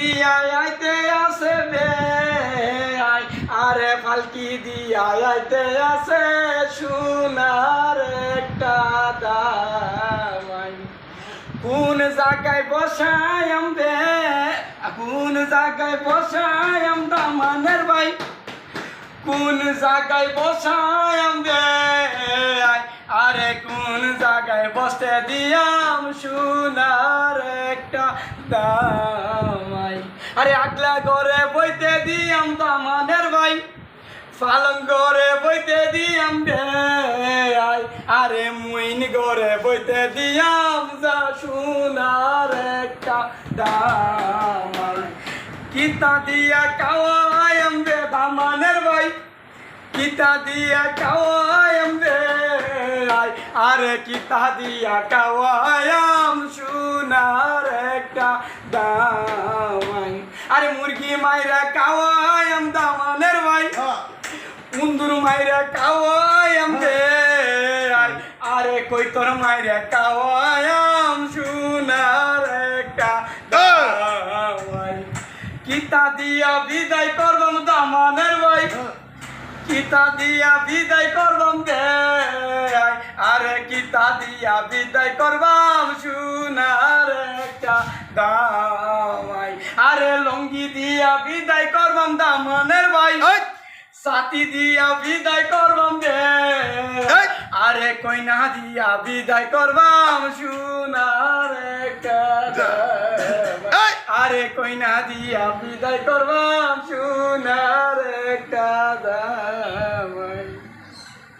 আইতে আছে বে আরে ফালকি দিয়াই আইতে আছে সোনার একটা দামাই। কোন জায়গায় বসায়াম বে কোন জায়গায় বসায়াম দামানের ভাই? কোন জায়গায় বসায়াম বে আই আরে কোন জায়গায় বসতে দিয়াম সোনার একটা দামাই আরে আগলা করে বইতে দিয়াম দামানের ভাই। পালন করে বইতে দিয়াম আই। আরে মুইন করে বইতে দিয়াম যা সোনার একটা দামাই কিতা দিয়া কাওয়ায়াম বে দামানের ভাই। কিতা দিয়া কাওয়ায়াম আই। আরে কিতা দিয়া কাওয়ায়াম সোনার একটা দামাই আরে মুরগি মাইরা কাওয়ায়াম দামানের ভাই। মুন্দুর মাইরা কাওয়ায়াম রে আই আরে কই তোর মাইরা কাওয়ায়াম সোনার একটা দামাই। কিতা দিয়া বিদায় করবাম দামানের ভাই। কিতা দিয়া বিদায় করবাম দে। আরে কিতা দিয়া বিদায় করবাম সোনার একটা লঙ্গি দিয়া বিদায় করবাম দামানের ভাই। সাথী দিয়া বিদায় করবাম দে আরে কইনা দিয়া বিদায় করবাম সোনার। আরে কইনা দিয়া বিদায় করবাম সোনার একটা দামাই